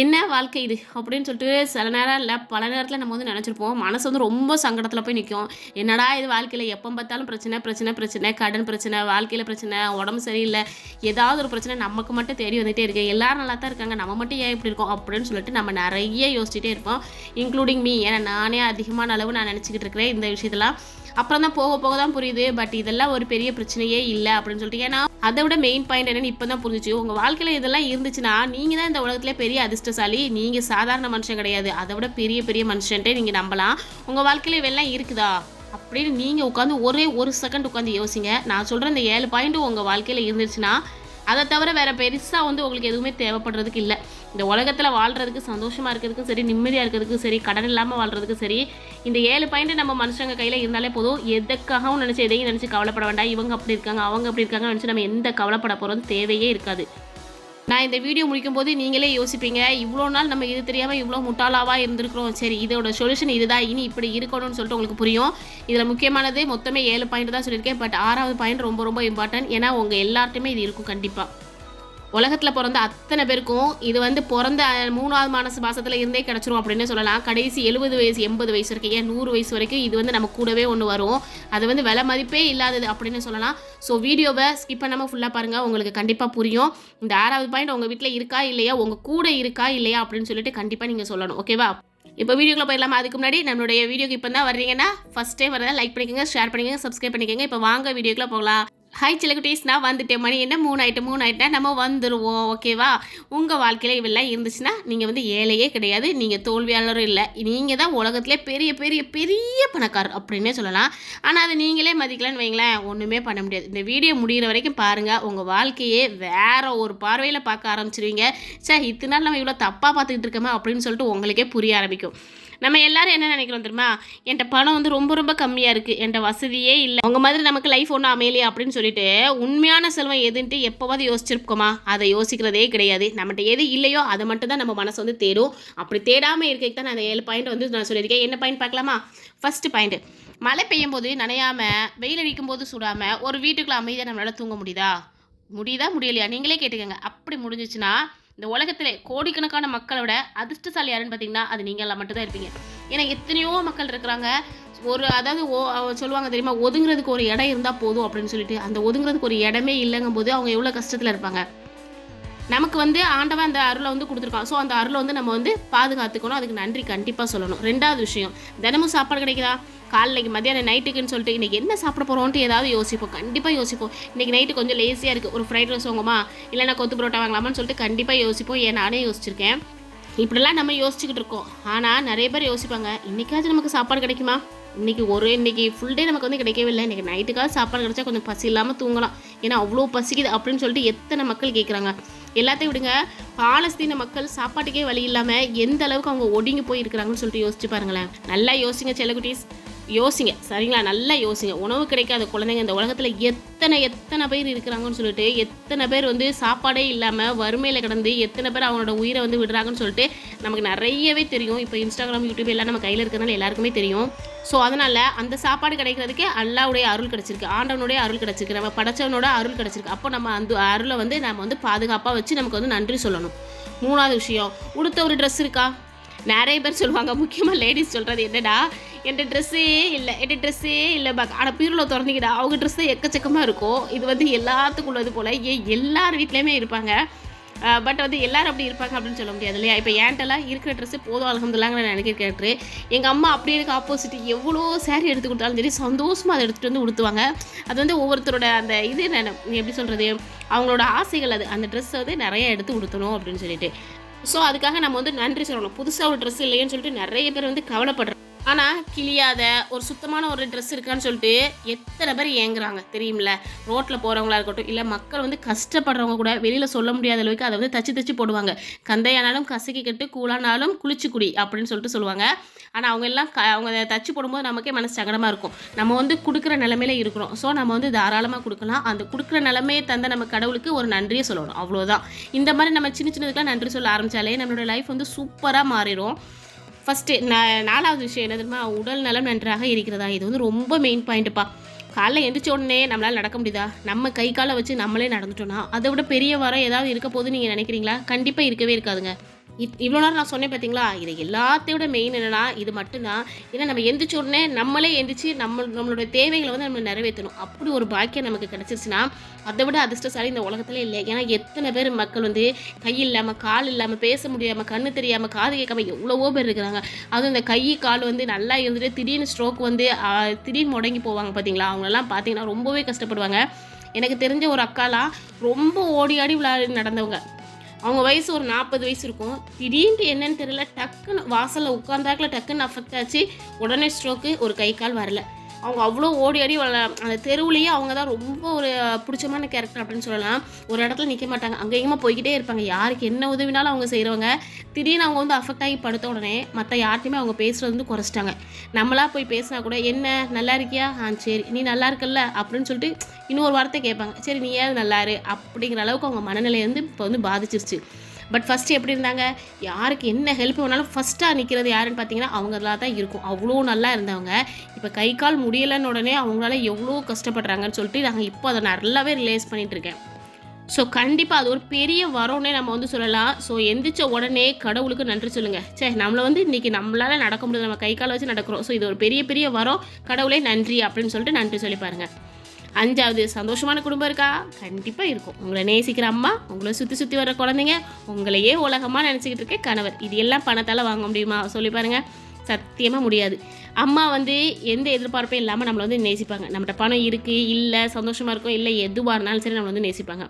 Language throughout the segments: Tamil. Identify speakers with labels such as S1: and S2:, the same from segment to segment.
S1: என்ன வாழ்க்கை இது? அப்படின்னு சொல்லிட்டு சில நேரம் இல்லை பல நேரத்தில் நம்ம வந்து நினச்சிருப்போம். மனசு வந்து ரொம்ப சங்கடத்தில் போய் நிற்கும் என்னடா இது வாழ்க்கையில் எப்போ பார்த்தாலும் பிரச்சனை பிரச்சனை பிரச்சனை கடன் பிரச்சனை வாழ்க்கையில் பிரச்சனை உடம்பு சரியில்லை. ஏதாவது ஒரு பிரச்சனை நமக்கு மட்டும் தேடி வந்துகிட்டே இருக்கு. எல்லாரும் நல்லா தான் இருக்காங்க. நம்ம மட்டும் ஏன் இப்படி இருக்கோம் அப்படின்னு சொல்லிட்டு நம்ம நிறைய யோசிச்சுட்டே இருப்போம். இன்க்ளூடிங் மீ ஏன்னா நானே அதிகமான அளவு நான் நினச்சிக்கிட்டு இருக்கிறேன் இந்த விஷயத்தெல்லாம். அப்புறம் தான் போக போக தான் புரியுது. பட் இதெல்லாம் ஒரு பெரிய பிரச்சனையே இல்லை அப்படின்னு சொல்லிட்டு. ஏன்னா அதை விட மெயின் பாயிண்ட் என்னன்னு இப்போ தான் புரிஞ்சிச்சு. உங்கள் வாழ்க்கையில் இதெல்லாம் இருந்துச்சுன்னா நீங்கள் தான் இந்த உலகத்திலே பெரிய அதிர்ஷ்டசாலி. நீங்கள் சாதாரண மனுஷன் கிடையாது. அதை விட பெரிய பெரிய மனுஷன்ட்டே நீங்கள் நம்பலாம். உங்கள் வாழ்க்கையில் இவெல்லாம் இருக்குதா? அப்படின்னு நீங்கள் உட்காந்து ஒரே ஒரு செகண்ட் உட்காந்து யோசிங்க. நான் சொல்கிற இந்த ஏழு பாயிண்ட்டும் உங்கள் வாழ்க்கையில் இருந்துச்சுன்னா அதை தவிர வேறு பெருசாக வந்து உங்களுக்கு எதுவுமே தேவைப்படுறதுக்கு இல்லை. இந்த உலகத்தில் வாழ்கிறதுக்கு சந்தோஷமாக இருக்கிறதுக்கும் சரி நிம்மதியாக இருக்கிறதுக்கும் சரி கடன் இல்லாமல் வாழ்கிறதுக்கும் சரி இந்த ஏழு பாயிண்ட் நம்ம மனுஷங்க கையில் இருந்தாலே போதும். எதுக்காகவும் நினச்சி எதையும் நினச்சி கவலைப்பட வேண்டாம். இவங்க அப்படி இருக்காங்க அவங்க அப்படி இருக்காங்க நினச்சி நம்ம எந்த கவலைப்பட போகிறோம் தேவையே இருக்காது. நான் இந்த வீடியோ முடிக்கும் போது நீங்களே யோசிப்பீங்க இவ்வளோ நாள் நம்ம இது தெரியாமல் இவ்வளோ முட்டாளாவாக இருந்திருக்கிறோம். சரி இதோட சொல்யூஷன் இதுதான் இனி இப்படி இருக்கணும்னு சொல்லிட்டு உங்களுக்கு புரியும். இதில் முக்கியமானது மொத்தமே ஏழு பாயிண்ட் தான் சொல்லியிருக்கேன். பட் ஆறாவது பாயிண்ட் ரொம்ப ரொம்ப இம்பார்ட்டன்ட் ஏன்னா உங்கள் எல்லார்ட்டுமே இது இருக்கும் கண்டிப்பாக உலகத்தில் பிறந்த அத்தனை பேருக்கும் இது வந்து பிறந்த மூணாவது மானச மாதத்தில் இருந்தே கிடச்சிரும் அப்படின்னு சொல்லலாம். கடைசி எழுபது வயசு எண்பது வயசு வரைக்கும் ஏன் நூறு வயசு வரைக்கும் இது வந்து நம்ம கூடவே ஒன்று வரும். அது வந்து விலை மதிப்பே இல்லாதது அப்படின்னு சொல்லலாம். ஸோ வீடியோவை ஸ்கிப் பண்ணாமல் ஃபுல்லாக பாருங்கள் உங்களுக்கு கண்டிப்பாக புரியும். இந்த ஆறாவது பாயிண்ட் உங்கள் வீட்டில் இருக்கா இல்லையா? உங்கள் கூட இருக்கா இல்லையா? அப்படின்னு சொல்லிட்டு கண்டிப்பாக நீங்கள் சொல்லணும். ஓகேவா இப்போ வீடியோக்குள்ள போயிடலாமா? அதுக்கு முன்னாடி நம்மளுடைய வீடியோக்கு இப்போ தான் வர்றீங்கன்னா ஃபஸ்ட் டைம் வரதான் லைக் பண்ணிக்கோங்க ஷேர் பண்ணிக்கோங்க சப்ஸ்கிரைப் பண்ணிக்கோங்க. இப்போ வாங்க வீடியோக்குள்ள போகலாம். ஹாய் சிலகுட்டீஸ் நான் வந்துட்டேன். மணி என்ன? மூணு ஆகிட்டு மூணு ஆயிட்டா நம்ம வந்துடுவோம் ஓகேவா உங்கள் வாழ்க்கையில் இவெல்லாம் இருந்துச்சுன்னா நீங்கள் வந்து ஏழையே கிடையாது. நீங்கள் தோல்வியாளரும் இல்லை. நீங்கள் தான் உலகத்திலே பெரிய பெரிய பெரிய பணக்காரர் அப்படின்னே சொல்லலாம். ஆனால் அதை நீங்களே மதிக்கலன்னு வைங்களேன். ஒன்றுமே பண்ண முடியாது. இந்த வீடியோ முடிகிற வரைக்கும் பாருங்கள் உங்கள் வாழ்க்கையே வேற ஒரு பார்வையில் பார்க்க ஆரம்பிச்சிருவீங்க. சார் இத்தனை நாள் நம்ம இவ்வளோ தப்பாக பார்த்துக்கிட்டு இருக்கோமா அப்படின்னு சொல்லிட்டு உங்களுக்கே புரிய ஆரம்பிக்கும். நம்ம எல்லாரும் என்ன நினைக்கிறோம் தெரியுமா? என்கிட்ட பணம் வந்து ரொம்ப ரொம்ப கம்மியாக இருக்குது என்கிட்ட வசதியே இல்லை. உங்கள் மாதிரி நமக்கு லைஃப் ஒன்றும் அமையலையே அப்படின்னு சொல்லி சொல்லிட்டு உண்மையான செல்வம் எதுன்ட்டு எப்போவாது யோசிச்சிருக்கோமா அதை யோசிக்கிறதே கிடையாது. நம்மகிட்ட எது இல்லையோ அதை மட்டும் தான் நம்ம மனசு வந்து தேடும். அப்படி தேடாமல் இருக்கைக்கு தான் நான் அந்த ஏழு பாயிண்ட் வந்து நான் சொல்லியிருக்கேன். என்ன பாயிண்ட் பார்க்கலாமா? ஃபஸ்ட்டு பாயிண்ட் மழை பெய்யும் போது நனையாமல் வெயில் அடிக்கும் போது சுடாம ஒரு வீட்டுக்குள்ள அமைதியாக நம்மளால் தூங்க முடியுதா? முடியுதா? முடியலையா? நீங்களே கேட்டுக்கோங்க. அப்படி முடிஞ்சிச்சுன்னா இந்த உலகத்தில் கோடிக்கணக்கான மக்களோட அதிர்ஷ்டசாலி யாருன்னு பார்த்தீங்கன்னா அது நீங்களாம் மட்டும்தான் இருப்பீங்க. ஏன்னா எத்தனையோ மக்கள் இருக்கிறாங்க. ஒரு அதாவது ஓ சொல்லுவாங்க தெரியுமா ஒதுங்குறதுக்கு ஒரு இடம் இருந்தால் போதும் அப்படின்னு சொல்லிட்டு அந்த ஒதுங்கிறதுக்கு ஒரு இடமே இல்லைங்கும் போது அவங்க எவ்வளோ கஷ்டத்தில் இருப்பாங்க? நமக்கு வந்து ஆண்டவன் அந்த அருளை வந்து கொடுத்துருக்கான். ஸோ அந்த அருளை வந்து நம்ம வந்து பாதுகாத்துக்கணும். அதுக்கு நன்றி கண்டிப்பாக சொல்லணும். ரெண்டாவது விஷயம் தினமும் சாப்பாடு கிடைக்குதா? காலைக்கு மதியானம் நைட்டுக்குன்னு சொல்லிட்டு இன்றைக்கி என்ன சாப்பிட போகிறோன்ட்டு ஏதாவது யோசிப்போம். கண்டிப்பாக யோசிப்போம். இன்றைக்கி நைட்டு கொஞ்சம் லேசியாக இருக்குது ஒரு ஃப்ரைட் ரைஸ் வாங்குமா இல்லைன்னா கொத்து பரோட்டா வாங்கலாமான்னு சொல்லிட்டு கண்டிப்பாக யோசிப்போம். ஏன் நானே யோசிச்சிருக்கேன். இப்படிலாம் நம்ம யோசிச்சுக்கிட்டு இருக்கோம். ஆனால் நிறைய பேர் யோசிப்பாங்க இன்னைக்காச்சும் நமக்கு சாப்பாடு கிடைக்குமா? இன்றைக்கி ஒரு இன்றைக்கி ஃபுல் டே நமக்கு வந்து கிடைக்கவே இல்லை இன்றைக்கி நைட்டுக்காக சாப்பாடு கிடைச்சா கொஞ்சம் பசி இல்லாமல் தூங்கலாம். ஏன்னா அவ்வளோ பசிக்குது அப்படின்னு சொல்லிட்டு எத்தனை மக்கள் கேட்குறாங்க எல்லாத்தையும் விடுங்க. பாலஸ்தீன மக்கள் சாப்பாட்டுக்கே வழி இல்லாமல் எந்த அளவுக்கு அவங்க ஒடுங்கி போயிருக்கிறாங்கன்னு சொல்லிட்டு யோசிச்சு பாருங்களேன். நல்லா யோசிங்க செல்லகுட்டீஸ் யோசிங்க. சரிங்களா? நல்லா யோசிங்க. உணவு கிடைக்காத குழந்தைங்க இந்த உலகத்தில் எத்தனை எத்தனை பேர் இருக்கிறாங்கன்னு சொல்லிட்டு எத்தனை பேர் வந்து சாப்பாடே இல்லாமல் வறுமையில் கிடந்து எத்தனை பேர் அவங்களோட உயிரை வந்து விடுறாங்கன்னு சொல்லிட்டு நமக்கு நிறையவே தெரியும். இப்போ இன்ஸ்டாகிராம் யூடியூப் எல்லாம் நம்ம கையில் இருக்கிறதுனால எல்லாருக்குமே தெரியும். ஸோ அதனால் அந்த சாப்பாடு கிடைக்கிறதுக்கே அல்லாவுடைய அருள் கிடச்சிருக்கு. ஆண்டவனுடைய அருள் கிடச்சிருக்கு. நம்ம படைச்சவனோட அருள் கிடச்சிருக்கு. அப்போ நம்ம அந்த அருளை வந்து நம்ம வந்து பாதுகாப்பாக வச்சு நமக்கு வந்து நன்றி சொல்லணும். மூணாவது விஷயம் உடுத்த ஒரு ட்ரெஸ் இருக்கா? நிறைய பேர் சொல்லுவாங்க முக்கியமாக லேடிஸ் சொல்கிறது என்னடா என்கிட்ட ட்ரெஸ்ஸே இல்லை என்கிட்ட ட்ரெஸ்ஸே இல்லை பாக் ஆனால் பீரோவில் திறந்துக்கிட்டா அவங்க ட்ரெஸ்ஸு எக்கச்சக்கமாக இருக்கும். இது வந்து எல்லாத்துக்குள்ளது போல் ஏன் எல்லார் வீட்லேயுமே இருப்பாங்க. பட் வந்து எல்லாரும் அப்படி இருப்பாங்க அப்படின்னு சொல்ல முடியாது இல்லையா? இப்போ ஏன்ட்டெல்லாம் இருக்கிற ட்ரெஸ்ஸு போதும் அலகம்துல்லாங்க நான் நினைக்கிற கேட்டு எங்கள் அம்மா அப்படியே எனக்கு ஆப்போசிட் எவ்வளோ சேரீ எடுத்து கொடுத்தாலும் சரி சந்தோஷமாக அதை எடுத்துகிட்டு வந்து உடுத்துவாங்க. அது வந்து ஒவ்வொருத்தரோட அந்த இது என்ன எப்படி சொல்கிறது அவங்களோட ஆசைகள் அது. அந்த ட்ரெஸ்ஸை வந்து நிறைய எடுத்து உடுத்தணும் அப்படின்னு சொல்லிட்டு. ஸோ அதுக்காக நம்ம வந்து நன்றி சொல்லணும். புதுசாக ஒரு ட்ரெஸ் இல்லையேன்னு சொல்லிட்டு நிறைய பேர் வந்து கவலைப்படுறோம் ஆனால் கிளியாத ஒரு சுத்தமான ஒரு ட்ரெஸ் இருக்கான்னு சொல்லிட்டு எத்தனை பேர் ஏங்குறாங்க தெரியுமில்ல ரோட்டில் போகிறவங்களா இருக்கட்டும் இல்லை மக்கள் வந்து கஷ்டப்படுறவங்க கூட வெளியில் சொல்ல முடியாத அளவுக்கு அதை வந்து தச்சு தச்சு போடுவாங்க. கந்தையானாலும் கசக்கி கட்டு கூழானாலும் குளிச்சு குடி அப்படின்னு சொல்லிட்டு சொல்லுவாங்க. ஆனால் அவங்க எல்லாம் க அவங்க தச்சு போடும்போது நமக்கே மனசு சங்கடமாக இருக்கும். நம்ம வந்து கொடுக்குற நிலமையில இருக்கிறோம். ஸோ நம்ம வந்து தாராளமாக கொடுக்கலாம். அந்த கொடுக்குற நிலமையை தந்த நம்ம கடவுளுக்கு ஒரு நன்றியை சொல்லணும். அவ்வளோதான் இந்த மாதிரி நம்ம சின்ன சின்னதுக்கெல்லாம் நன்றி சொல்ல ஆரம்பித்தாலே நம்மளோட லைஃப் வந்து சூப்பராக மாறிடும் ஃபஸ்ட்டு நாலாவது விஷயம் என்ன தெரியுமா? உடல் நலம் நன்றாக இருக்கிறதா? இது வந்து ரொம்ப மெயின் பாயிண்ட்டுப்பா காலைல எந்திரிச்ச உடனே நம்மளால் நடக்க முடியுதா? நம்ம கை காலை வச்சு நம்மளே நடந்துட்டோம்னா அதை விட பெரிய வாரம் ஏதாவது இருக்க போது நீங்கள் நினைக்கிறீங்களா? கண்டிப்பாக இருக்கவே இருக்காதுங்க. இவ்வளோ நேரம் நான் சொன்னேன் பார்த்தீங்களா இது எல்லாத்தையும் விட மெயின் என்னென்னா இது மட்டும்தான். ஏன்னா நம்ம எந்திரிச்ச உடனே நம்மளே எந்திரிச்சு நம்ம நம்மளோட தேவைகளை வந்து நம்ம நிறைவேற்றணும். அப்படி ஒரு பாக்கியம் நமக்கு கிடச்சிருச்சுன்னா அதை விட அதிர்ஷ்டசாலி இந்த உலகத்துல இல்லை. ஏன்னா எத்தனை பேர் மக்கள் வந்து கை இல்லாமல் கால் இல்லாமல் பேச முடியாமல் கண்ணு தெரியாமல் காது கேட்காம எவ்வளவோ பேர் இருக்கிறாங்க. அதுவும் இந்த கை கால் வந்து நல்லா இருந்துட்டு திடீர்னு ஸ்ட்ரோக் வந்து திடீர்னு முடங்கி போவாங்க பார்த்தீங்களா அவங்களெல்லாம் பார்த்தீங்கன்னா ரொம்பவே கஷ்டப்படுவாங்க. எனக்கு தெரிஞ்ச ஒரு அக்காலாம் ரொம்ப ஓடி ஆடி விளையாடி நடந்தவங்க. அவங்க வயசு ஒரு நாற்பது வயசு இருக்கும். திடீர்னு என்னன்னு தெரியல டக்குன்னு வாசலில் உட்காந்தாக்குல டக்குன்னு அஃபெக்ட் ஆச்சு. உடனே ஸ்ட்ரோக்கு ஒரு கை கால் வரல. அவங்க அவ்வளோ ஓடி ஆடி அந்த தெருவுலேயே அவங்க தான் ரொம்ப ஒரு பிடிச்சமான கேரக்டர் அப்படின்னு சொல்லலாம். ஒரு இடத்துல நிற்க மாட்டாங்க. அங்கே போய்கிட்டே இருப்பாங்க. யாருக்கு என்ன உதவினாலும் அவங்க செய்கிறவங்க திடீர்னு அவங்க வந்து அஃபெக்ட் ஆகி படுத்த உடனே மற்ற யார்ட்டையுமே அவங்க பேசுகிறது வந்து குறைச்சிட்டாங்க. நம்மளா போய் பேசினா கூட என்ன நல்லா இருக்கியா? ஆ சரி. நீ நல்லா இருக்கல்ல? அப்படின்னு சொல்லிட்டு இன்னொரு வார்த்தை கேட்பாங்க. சரி நீ ஏன் நல்லாரு அப்படிங்கிற அளவுக்கு அவங்க மனநிலை வந்து இப்போ வந்து பாதிச்சிருச்சு. பட் ஃபஸ்ட்டு எப்படி இருந்தாங்க? யாருக்கு என்ன ஹெல்ப் வேணாலும் ஃபஸ்ட்டாக நிற்கிறது யாருன்னு பார்த்தீங்கன்னா அவங்களா தான் இருக்கும். அவ்வளோ நல்லா இருந்தவங்க. இப்போ கை கால் முடியலைன்னு உடனே அவங்களால எவ்வளோ கஷ்டப்படுறாங்கன்னு சொல்லிட்டு நாங்கள் இப்போ அதை நல்லாவே ரிலேஸ் பண்ணிகிட்ருக்கேன் இருக்கேன். ஸோ கண்டிப்பாக அது ஒரு பெரிய வரோன்னே நம்ம வந்து சொல்லலாம். ஸோ எந்திரிச்ச உடனே கடவுளுக்கு நன்றி சொல்லுங்கள் சே நம்மளை வந்து இன்றைக்கி நம்மளால் நடக்க முடியாது நம்ம கை காலை வச்சு நடக்கிறோம். ஸோ இது ஒரு பெரிய பெரிய வரம். கடவுளே நன்றி அப்படின்னு சொல்லிட்டு நன்றி சொல்லி பாருங்கள் அஞ்சாவது சந்தோஷமான குடும்பம் இருக்கா? கண்டிப்பாக இருக்கும். உங்களை நேசிக்கிற அம்மா உங்களை சுற்றி சுற்றி வர குழந்தைங்க உங்களையே உலகமாக நினச்சிக்கிட்டு இருக்க கணவர். இது எல்லாம் பணத்தால் வாங்க முடியுமா? சொல்லி பாருங்க. சத்தியமாக முடியாது. அம்மா வந்து எந்த எதிர்பார்ப்பும் இல்லாமல் நம்மளை வந்து நேசிப்பாங்க. நம்மகிட்ட பணம் இருக்குது இல்லை சந்தோஷமாக இருக்கும் இல்லை எதுவாக இருந்தாலும் சரி நம்மளை வந்து நேசிப்பாங்க.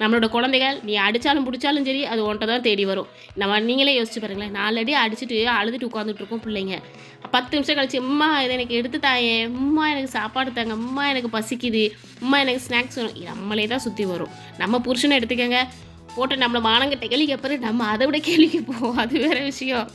S1: நம்மளோட குழந்தைகள் நீ அடித்தாலும் பிடிச்சாலும் சரி அது ஒன்றை தான் தேடி வரும். நம்ம நீங்களே யோசிச்சு பாருங்களேன். நாலு அடி அடிச்சுட்டு அழுதுட்டு உட்காந்துட்டு இருக்கோம் பிள்ளைங்க. பத்து நிமிஷம் கழிச்சு அம்மா இதை எனக்கு எடுத்து தாயே அம்மா எனக்கு சாப்பாடு தாங்க. அம்மா எனக்கு பசிக்குது. அம்மா எனக்கு ஸ்நாக்ஸ் வேணும். நம்மளே தான் சுற்றி வரும். நம்ம புருஷனை எடுத்துக்கங்க. போட்டு நம்மளை மானங்கிட்ட கேள்வி அப்புறம் நம்ம அதை விட கேள்விக்கு போவோம் அது வேற விஷயம்.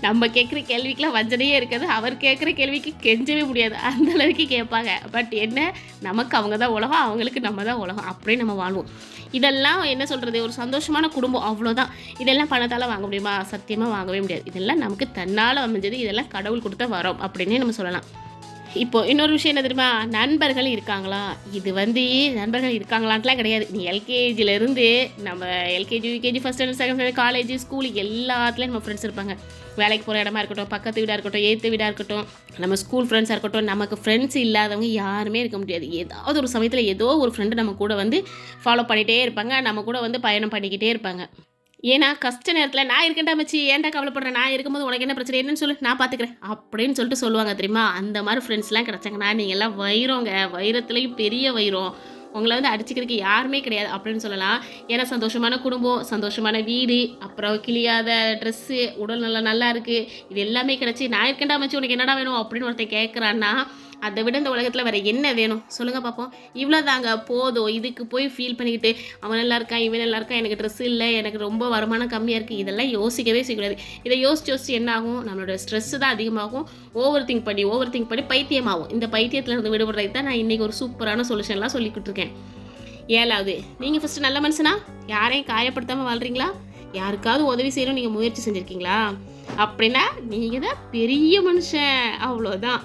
S1: நம்ம கேட்குற கேள்விக்கெலாம் வஞ்சனையே இருக்காது. அவர் கேட்குற கேள்விக்கு கெஞ்சவே முடியாது. அந்த அளவுக்கு கேட்பாங்க. பட் என்ன? நமக்கு அவங்க தான் உலகம் அவங்களுக்கு நம்ம தான் உலகம். அப்படியே நம்ம வாழ்வோம். இதெல்லாம் என்ன சொல்கிறது ஒரு சந்தோஷமான குடும்பம். அவ்வளோதான். இதெல்லாம் பணத்தால் வாங்க முடியுமா? சத்தியமாக வாங்கவே முடியாது. இதெல்லாம் நமக்கு தன்னால் அமைஞ்சது. இதெல்லாம் கடவுள் கொடுத்த வரோம் அப்படின்னே நம்ம சொல்லலாம். இப்போ இன்னொரு விஷயம் என்ன தெரியுமா? நண்பர்கள் இருக்காங்களா? இது வந்து நண்பர்கள் இருக்காங்களான்ட்டுலாம் கிடையாது. நீ எல்கேஜிலேருந்து நம்ம LKG UKG first standard second standard college school எல்லாத்துலேயும் நம்ம ஃப்ரெண்ட்ஸ் இருப்பாங்க. வேலைக்கு போகிற இடமா இருக்கட்டும் பக்கத்து வீடாக இருக்கட்டும் ஏற்று வீடாக இருக்கட்டும் நம்ம ஸ்கூல் ஃப்ரெண்ட்ஸாக இருக்கட்டும் நமக்கு ஃப்ரெண்ட்ஸ் இல்லாதவங்க யாருமே இருக்க முடியாது. ஏதாவது ஒரு சமயத்தில் ஏதோ ஒரு ஃப்ரெண்டு நம்ம கூட வந்து ஃபாலோ பண்ணிகிட்டே இருப்பாங்க. நம்ம கூட வந்து பயணம் பண்ணிக்கிட்டே இருப்பாங்க. ஏன்னா கஷ்ட நேரத்தில் நான் இருக்கேன்டா மச்சி ஏன்டா கவலைப்படுறேன் நான் இருக்கும்போது உனக்கு என்ன பிரச்சனை? என்னன்னு சொல்லு நான் பார்த்துக்கிறேன் அப்படின்னு சொல்லிட்டு சொல்லுவாங்க தெரியுமா? அந்த மாதிரி ஃப்ரெண்ட்ஸ்லாம் கிடச்சாங்கன்னா நீங்கள் எல்லாம் வைரோங்க. வைரத்துலேயும் பெரிய வைரம். உங்களை வந்து அடிச்சுக்கிறதுக்கு யாருமே கிடையாது அப்படின்னு சொல்லலாம். ஏன்னா சந்தோஷமான குடும்பம் சந்தோஷமான வீடு அப்புறம் கிளியாத ட்ரெஸ்ஸு உடல் நல்லா நல்லா இருக்குது இது எல்லாமே கிடச்சி நான் இருக்கேன்டா மச்சி உனக்கு என்னடா வேணும்? அப்படின்னு ஒருத்தர் கேட்குறான்னா அதை விட இந்த உலகத்தில் வேறு என்ன வேணும்? சொல்லுங்கள் பார்ப்போம் இவ்வளோ தாங்க போதும். இதுக்கு போய் ஃபீல் பண்ணிக்கிட்டு அவன் நல்லா இருக்கான் இவன் நல்லா இருக்கான் எனக்கு ட்ரெஸ் இல்லை எனக்கு ரொம்ப வருமானம் கம்மியாக இருக்குது இதெல்லாம் யோசிக்கவே செய்யக்கூடாது இதை யோசிச்சு யோசிச்சு என்ன ஆகும்? நம்மளோட ஸ்ட்ரெஸ்ஸு தான் அதிகமாகும். ஓவர் திங்க் பண்ணி ஓவர் திங்க் பண்ணி பைத்தியமாகும். இந்த பைத்தியத்தில் இருந்து விடுபடுறதுக்கு தான் நான் இன்றைக்கி ஒரு சூப்பரான சொல்யூஷன்லாம் சொல்லிக்கிட்டு இருக்கேன். ஏழாவது நீங்கள் ஃபஸ்ட்டு நல்ல மனுஷனா? யாரையும் காயப்படுத்தாமல் வாழ்கிறீங்களா யாருக்காவது உதவி செய்யணும் நீங்கள் முயற்சி செஞ்சுருக்கீங்களா? அப்படின்னா நீங்கள் தான் பெரிய மனுஷன். அவ்வளோதான்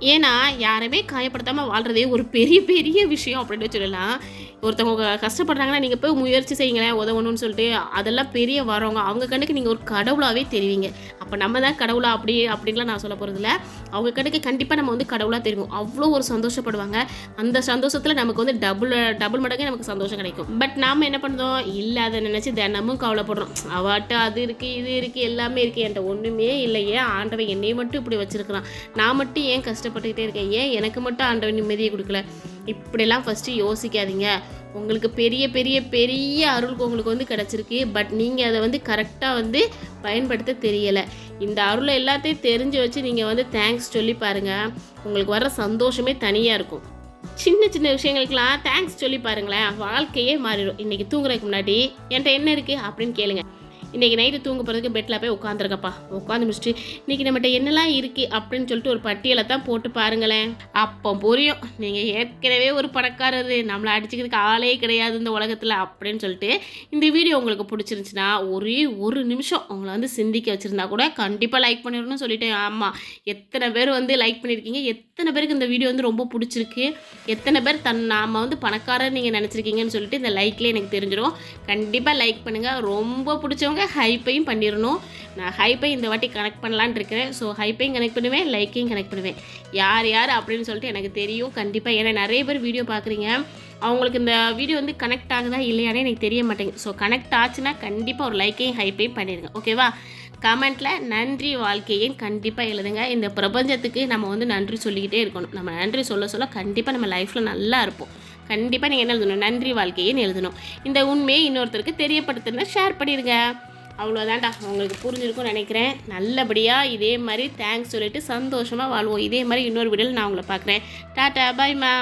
S1: ஏன்னா யாருமே காயப்படுத்தாமல் வாழ்கிறதே ஒரு பெரிய பெரிய விஷயம் அப்படின்னு சொல்லலாம் ஒருத்தவங்க கஷ்டப்படுறாங்கன்னா நீங்கள் போய் முயற்சி செய்யுங்களேன் உதவணும்னு சொல்லிட்டு அதெல்லாம் பெரிய வரவங்க அவங்க கண்ணுக்கு நீங்கள் ஒரு கடவுளாகவே தெரிவிங்க. அப்போ நம்ம தான் கடவுளா அப்படி அப்படின்லாம் நான் சொல்ல போகிறதில்ல அவங்க கண்ணுக்கு கண்டிப்பாக நம்ம வந்து கடவுளாக தெரியும். அவ்வளோ ஒரு சந்தோஷப்படுவாங்க. அந்த சந்தோஷத்தில் நமக்கு வந்து டபுள் டபுள் மடங்கு நமக்கு சந்தோஷம் கிடைக்கும். பட் நாம் என்ன பண்ணுறோம் இல்லை அதை நினச்சி தினமும் கவலைப்படுறோம். அவாட்ட அது இருக்குது இது இருக்குது எல்லாமே இருக்குது என்கிட்ட ஒன்றுமே இல்லையே. ஆண்டவன் என்னையை மட்டும் இப்படி வச்சுருக்கிறான். நான் மட்டும் ஏன் கஷ்டப்பட்டுக்கிட்டே இருக்கேன்? ஏன் எனக்கு மட்டும் ஆண்டவன் நிம்மதியை கொடுக்கல? இப்படிலாம் ஃபஸ்ட்டு யோசிக்காதீங்க. உங்களுக்கு பெரிய பெரிய பெரிய அருள் உங்களுக்கு வந்து கிடச்சிருக்கு. பட் நீங்கள் அதை வந்து கரெக்டாக வந்து பயன்படுத்த தெரியலை. இந்த அருளை எல்லாத்தையும் தெரிஞ்சு வச்சு நீங்கள் வந்து தேங்க்ஸ் சொல்லி பாருங்கள் உங்களுக்கு வர சந்தோஷமே தனியாக இருக்கும். சின்ன சின்ன விஷயங்களுக்கெல்லாம் தேங்க்ஸ் சொல்லி பாருங்களேன். வாழ்க்கையே மாறிடும். இன்றைக்கி தூங்குறதுக்கு முன்னாடி என்கிட்ட என்ன இருக்குது அப்படின்னு கேளுங்க. இன்றைக்கி நைட்டு தூங்க போகிறதுக்கு பெட்டில் போய் உட்காந்துருக்கப்பா உட்காந்து முடிச்சுட்டு இன்றைக்கி நம்மகிட்ட என்னெல்லாம் இருக்குது அப்படின்னு சொல்லிட்டு ஒரு பட்டியலை தான் போட்டு பாருங்களேன். அப்போ புரியும். நீங்கள் ஏற்கனவே ஒரு பணக்காரர் நம்மளை அடிச்சுக்கிறதுக்கு ஆளே கிடையாது இந்த உலகத்தில் அப்படின்னு சொல்லிட்டு இந்த வீடியோ உங்களுக்கு பிடிச்சிருந்துச்சுன்னா ஒரே ஒரு நிமிஷம் உங்களை வந்து சிந்திக்க வச்சுருந்தா கூட கண்டிப்பாக லைக் பண்ணிடணும்னு சொல்லிட்டேன். ஆமாம் எத்தனை பேர் வந்து லைக் பண்ணியிருக்கீங்க? எத்தனை பேருக்கு இந்த வீடியோ வந்து ரொம்ப பிடிச்சிருக்கு? எத்தனை பேர் தன் நாம் வந்து பணக்காரர் நீங்கள் நினச்சிருக்கீங்கன்னு சொல்லிட்டு இந்த லைக்லேயே எனக்கு தெரிஞ்சிடும். கண்டிப்பாக லைக் பண்ணுங்கள் ரொம்ப பிடிச்சவங்க ஹைப்பையும் பண்ணிடணும். நான் ஹைப்பை இந்த வாட்டி கனெக்ட் பண்ணலான்னு இருக்கிறேன். ஸோ ஹைப்பையும் கனெக்ட் பண்ணுவேன் லைக்கையும் கனெக்ட் பண்ணுவேன். யார் யார் அப்படின்னு சொல்லிட்டு எனக்கு தெரியும் கண்டிப்பாக ஏன்னா நிறைய பேர் வீடியோ பார்க்குறீங்க. அவங்களுக்கு இந்த வீடியோ வந்து கனெக்ட் ஆகுதா இல்லையானே எனக்கு தெரிய மாட்டேங்குது. ஸோ கனெக்ட் ஆச்சுன்னா கண்டிப்பாக ஒரு லைக்கையும் ஹைப்பையும் பண்ணிடுங்க. ஓகேவா கமெண்ட்டில் நன்றி வாழ்க்கையும் கண்டிப்பாக எழுதுங்க. இந்த பிரபஞ்சத்துக்கு நம்ம வந்து நன்றி சொல்லிக்கிட்டே இருக்கணும். நம்ம நன்றி சொல்ல சொல்ல கண்டிப்பாக நம்ம லைஃப்பில் நல்லா இருப்போம். கண்டிப்பாக நீங்கள் என்ன எழுதணும்? நன்றி வாழ்க்கையேன்னு எழுதணும். இந்த உண்மையை இன்னொருத்தருக்கு தெரியப்படுத்துனா ஷேர் பண்ணிடுங்க. அவ்வளோதான்டா. உங்களுக்கு புரிஞ்சிருக்கும்னு நினைக்கிறேன். நல்லபடியாக இதே மாதிரி தேங்க்ஸ் சொல்லிட்டு சந்தோஷமாக வாழ்வோம். இதே மாதிரி இன்னொரு வீடியோவில் நான் உங்களை பார்க்குறேன். டாட்டா பாய்மா